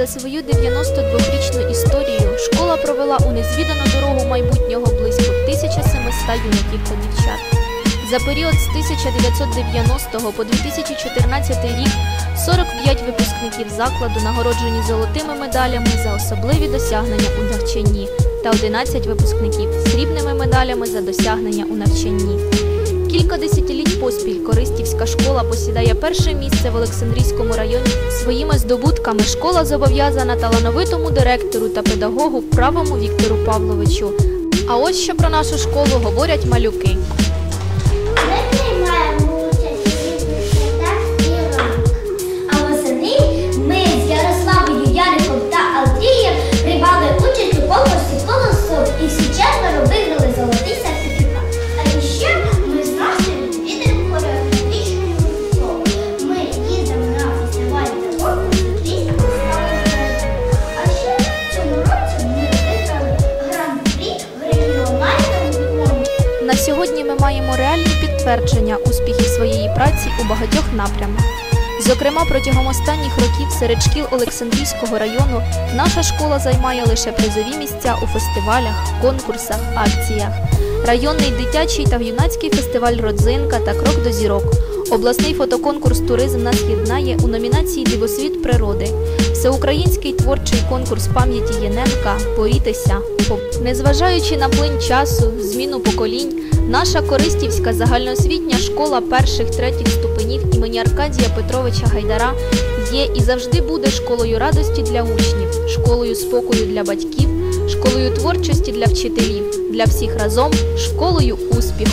За свою 92-річну історію школа провела у незвідану дорогу майбутнього близько 1700 юнаків та дівчат. За період з 1990 по 2014 рік 45 випускників закладу нагороджені золотими медалями за особливі досягнення у навчанні та 11 випускників срібними медалями за досягнення у навчанні. Кілька десятиліть поспіль Користівська школа посідає перше місце в Олександрійському районі. Своїми здобутками школа зобов'язана талановитому директору та педагогу правому Віктору Павловичу. А ось що про нашу школу говорять малюки. Підтвердження успіхів своєї праці у багатьох напрямах. Зокрема, протягом останніх років серед шкіл Олександрійського району наша школа займає лише призові місця у фестивалях, конкурсах, акціях. Районний дитячий та юнацький фестиваль Родзинка та Крок до зірок. Обласний фотоконкурс Туризм нас єднає у номінації Дивосвіт природи. Всеукраїнський творчий конкурс пам'яті Єненка Борітеся. Незважаючи на плин часу, зміну поколінь, наша Користівська загальноосвітня школа перших третіх ступенів імені Аркадія Петровича Гайдара є і завжди буде школою радості для учнів, школою спокою для батьків, школою творчості для вчителів, для всіх разом, школою успіху.